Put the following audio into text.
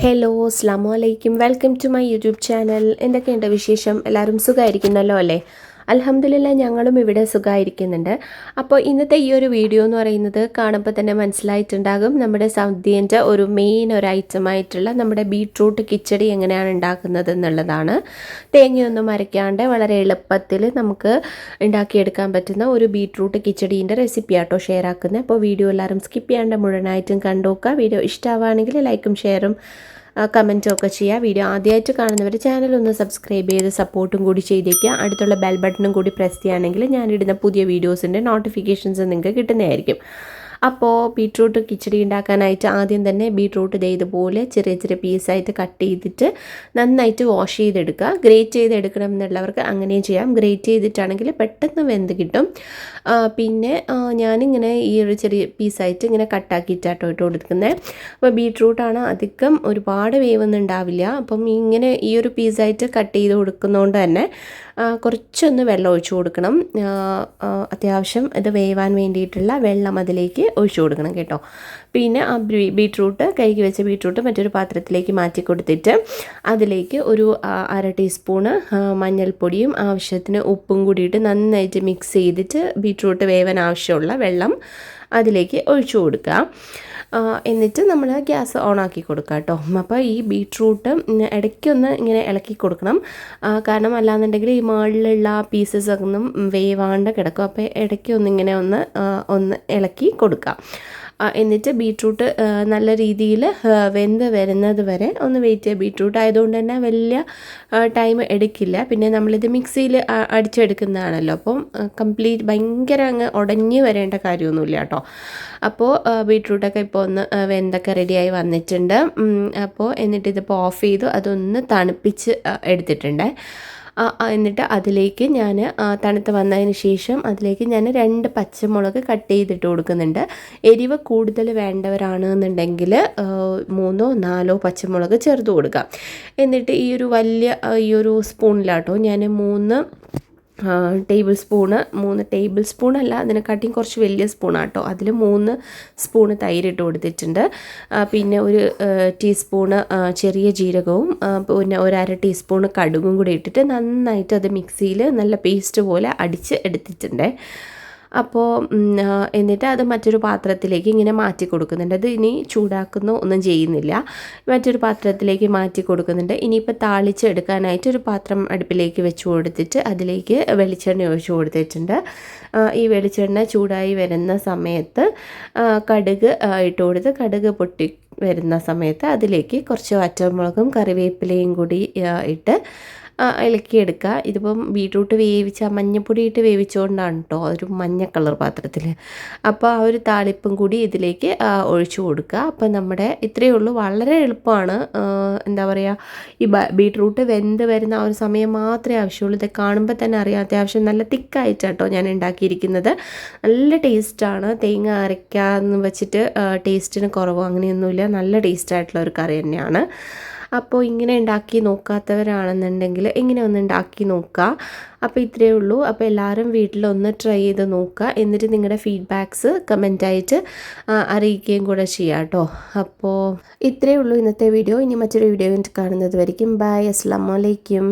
Hello അസ്ലാമലൈക്കും welcome to my YouTube channel എന്തൊക്കെയുണ്ട് വിശേഷം? എല്ലാവരും സുഖമായിരിക്കുന്നല്ലോ അല്ലേ? അലഹമ്മദില്ല ഞങ്ങളും ഇവിടെ സുഖമായിരിക്കുന്നുണ്ട് അപ്പോൾ ഇന്നത്തെ ഈ ഒരു വീഡിയോ എന്ന് പറയുന്നത് കാണുമ്പോൾ തന്നെ മനസ്സിലായിട്ടുണ്ടാകും നമ്മുടെ സൗദിയന്റെ ഒരു മെയിൻ ഒരു ഐറ്റമായിട്ടുള്ള നമ്മുടെ ബീട്രൂട്ട് കിച്ചടി എങ്ങനെയാണ് ഉണ്ടാക്കുന്നത് എന്നുള്ളതാണ്. തേങ്ങയൊന്നും അരയ്ക്കാണ്ട് വളരെ എളുപ്പത്തിൽ നമുക്ക് ഉണ്ടാക്കിയെടുക്കാൻ പറ്റുന്ന ഒരു ബീട്രൂട്ട് കിച്ചടീന്റെ റെസിപ്പി ആട്ടോ ഷെയർ ആക്കുന്നത്. അപ്പോൾ വീഡിയോ എല്ലാവരും സ്കിപ്പ് ചെയ്യാണ്ട് മുഴുവനായിട്ടും കണ്ടുനോക്കുക വീഡിയോ ഇഷ്ടമാവുകയാണെങ്കിൽ ലൈക്കും ഷെയറും കമന്റും ഒക്കെ ചെയ്യുക വീഡിയോ ആദ്യമായിട്ട് കാണുന്നവർ ചാനൽ ഒന്ന് സബ്സ്ക്രൈബ് ചെയ്ത് സപ്പോർട്ടും കൂടി ചെയ്തേക്കുക. അടുത്തുള്ള ബെൽ ബട്ടണും കൂടി പ്രസ് ചെയ്യുകയാണെങ്കിൽ ഞാനിടുന്ന പുതിയ വീഡിയോസിന്റെ നോട്ടിഫിക്കേഷൻസ് നിങ്ങൾക്ക് കിട്ടുന്നതായിരിക്കും. അപ്പോൾ ബീട്രൂട്ട് കിച്ചടി ഉണ്ടാക്കാനായിട്ട് ആദ്യം തന്നെ ബീട്രൂട്ട് ഇതേ ഇതുപോലെ ചെറിയ ചെറിയ പീസായിട്ട് കട്ട് ചെയ്തിട്ട് നന്നായിട്ട് വാഷ് ചെയ്തെടുക്കുക. ഗ്രേറ്റ് ചെയ്തെടുക്കണം എന്നുള്ളവർക്ക് അങ്ങനെയും ചെയ്യാം. ഗ്രേറ്റ് ചെയ്തിട്ടാണെങ്കിൽ പെട്ടെന്ന് വെന്ത് കിട്ടും. പിന്നെ ഞാനിങ്ങനെ ഈ ഒരു ചെറിയ പീസായിട്ട് ഇങ്ങനെ കട്ടാക്കിയിട്ടാട്ടോ ഇട്ട് കൊടുക്കുന്നത്. അപ്പോൾ ബീട്രൂട്ടാണ് അധികം ഒരുപാട് വേവൊന്നും ഉണ്ടാവില്ല. അപ്പം ഇങ്ങനെ ഈ ഒരു പീസായിട്ട് കട്ട് ചെയ്ത് കൊടുക്കുന്നതുകൊണ്ട് തന്നെ കുറച്ചൊന്ന് വെള്ളം ഒഴിച്ചു കൊടുക്കണം. അത്യാവശ്യം ഇത് വേവാൻ വേണ്ടിയിട്ടുള്ള വെള്ളം അതിലേക്ക് ഒഴിച്ചു കൊടുക്കണം കേട്ടോ. പിന്നെ ആ ബീട്രൂട്ട് കൈക്ക് വെച്ച ബീട്രൂട്ട് മറ്റൊരു പാത്രത്തിലേക്ക് മാറ്റി കൊടുത്തിട്ട് അതിലേക്ക് ഒരു അര ടീസ്പൂണ് മഞ്ഞൾപ്പൊടിയും ആവശ്യത്തിന് ഉപ്പും കൂടിയിട്ട് നന്നായിട്ട് മിക്സ് ചെയ്തിട്ട് ബീട്രൂട്ട് വേവാൻ ആവശ്യമുള്ള വെള്ളം അതിലേക്ക് ഒഴിച്ചു കൊടുക്കുക. എന്നിട്ട് നമ്മൾ ഗ്യാസ് ഓൺ ആക്കി കൊടുക്കുക കേട്ടോ അപ്പോൾ ഈ ബീട്രൂട്ട് ഇടയ്ക്കൊന്ന് ഇങ്ങനെ ഇളക്കി കൊടുക്കണം. കാരണം അല്ലാന്നുണ്ടെങ്കിൽ ഈ മുകളിലുള്ള പീസസ് ഒന്നും വേവാണ്ട് കിടക്കും. അപ്പോൾ ഇടയ്ക്ക് ഒന്നിങ്ങനെ ഒന്ന് ഒന്ന് ഇളക്കി കൊടുക്കുക എന്നിട്ട് ബീട്രൂട്ട് നല്ല രീതിയിൽ വെന്ത് വരുന്നത് വരെ ഒന്ന് വെയിറ്റ് ചെയ്യുക. ബീട്രൂട്ട് ആയതുകൊണ്ട് തന്നെ വലിയ ടൈം എടുക്കില്ല. പിന്നെ നമ്മളിത് മിക്സിയിൽ അടിച്ചെടുക്കുന്നതാണല്ലോ. അപ്പം കംപ്ലീറ്റ് ഭയങ്കര അങ്ങ് ഉടഞ്ഞ് വരേണ്ട കാര്യമൊന്നുമില്ല കേട്ടോ. അപ്പോൾ ബീട്രൂട്ടൊക്കെ ഇപ്പോൾ ഒന്ന് വെന്തൊക്കെ റെഡിയായി വന്നിട്ടുണ്ട്. അപ്പോൾ എന്നിട്ട് ഇതിപ്പോൾ ഓഫ് ചെയ്തു. അതൊന്ന് തണുപ്പിച്ച് എടുത്തിട്ടുണ്ട്. എന്നിട്ട് അതിലേക്ക് ഞാൻ തണുത്ത് വന്നതിന് ശേഷം അതിലേക്ക് ഞാൻ രണ്ട് പച്ചമുളക് കട്ട് ചെയ്തിട്ട് കൊടുക്കുന്നുണ്ട്. എരിവ് കൂടുതൽ വേണ്ടവരാണ് എന്നുണ്ടെങ്കിൽ മൂന്നോ നാലോ പച്ചമുളക് ചേർത്ത് കൊടുക്കാം. എന്നിട്ട് ഈ ഒരു വലിയ ഈ ഒരു സ്പൂണിലാട്ടോ ഞാൻ മൂന്ന് ടേബിൾ സ്പൂണ് മൂന്ന് ടേബിൾ സ്പൂൺ അല്ല അതിനെക്കാട്ടിയും കുറച്ച് വലിയ സ്പൂണാട്ടോ. അതിൽ മൂന്ന് സ്പൂണ് തൈരിട്ട് കൊടുത്തിട്ടുണ്ട്. പിന്നെ ഒരു ടീസ്പൂണ് ചെറിയ ജീരകവും പിന്നെ ഒരു അര ടീസ്പൂണ് കടുകും കൂടി ഇട്ടിട്ട് നന്നായിട്ട് അത് മിക്സിയിൽ നല്ല പേസ്റ്റ് പോലെ അടിച്ച് എടുത്തിട്ടുണ്ട്. അപ്പോൾ എന്നിട്ട് അത് മറ്റൊരു പാത്രത്തിലേക്ക് ഇങ്ങനെ മാറ്റി കൊടുക്കുന്നുണ്ട്. അത് ഇനി ചൂടാക്കുന്നു ഒന്നും ചെയ്യുന്നില്ല. മറ്റൊരു പാത്രത്തിലേക്ക് മാറ്റി കൊടുക്കുന്നുണ്ട്. ഇനിയിപ്പോൾ താളിച്ചെടുക്കാനായിട്ട് ഒരു പാത്രം അടുപ്പിലേക്ക് വെച്ച് കൊടുത്തിട്ട് അതിലേക്ക് വെളിച്ചെണ്ണ ഒഴിച്ചു കൊടുത്തിട്ടുണ്ട്. ഈ വെളിച്ചെണ്ണ ചൂടായി വരുന്ന സമയത്ത് കടുക് ഇട്ട് കൊടുത്ത് കടുക് പൊട്ടി വരുന്ന സമയത്ത് അതിലേക്ക് കുറച്ച് വറ്റമുളകും കറിവേപ്പിലയും കൂടി ഇട്ട് ഇളക്കിയെടുക്കുക. ഇതിപ്പം ബീട്രൂട്ട് വേവിച്ച മഞ്ഞപ്പൊടി ഇട്ട് വേവിച്ചുകൊണ്ടാണ് കേട്ടോ ഒരു മഞ്ഞ കളർ പാത്രത്തിൽ അപ്പോൾ ആ ഒരു താളിപ്പും കൂടി ഇതിലേക്ക് ഒഴിച്ചു കൊടുക്കുക. അപ്പോൾ നമ്മുടെ ഇത്രയേ ഉള്ളൂ. വളരെ എളുപ്പമാണ്. എന്താ പറയുക ഈ ബീട്രൂട്ട് വെന്ത് വരുന്ന ആ ഒരു സമയം മാത്രമേ ആവശ്യമുള്ളൂ. ഇത് കാണുമ്പോൾ തന്നെ അറിയാം. അത്യാവശ്യം നല്ല തിക്കായിട്ടാട്ടോ ഞാൻ ഉണ്ടാക്കിയിരിക്കുന്നത്. നല്ല ടേസ്റ്റാണ്. തേങ്ങ അരയ്ക്കാന്ന് വെച്ചിട്ട് ടേസ്റ്റിന് കുറവോ അങ്ങനെയൊന്നുമില്ല. നല്ല ടേസ്റ്റായിട്ടുള്ള ഒരു കറി തന്നെയാണ്. അപ്പോൾ ഇങ്ങനെ ഉണ്ടാക്കി നോക്കാത്തവരാണെന്നുണ്ടെങ്കിൽ ഇങ്ങനെ ഒന്ന് ഉണ്ടാക്കി നോക്കുക. അപ്പോൾ ഇത്രയേ ഉള്ളൂ. അപ്പോൾ എല്ലാവരും വീട്ടിലൊന്ന് ട്രൈ ചെയ്ത് നോക്കുക. എന്നിട്ട് നിങ്ങളുടെ ഫീഡ്ബാക്ക്സ് കമന്റായിട്ട് അറിയിക്കുകയും കൂടെ ചെയ്യാം കേട്ടോ. അപ്പോൾ ഇത്രയേ ഉള്ളൂ ഇന്നത്തെ വീഡിയോ ഇനി മറ്റൊരു വീഡിയോ കാണുന്നത് വരയ്ക്കും. ബൈ അസ്സാം വലൈക്കും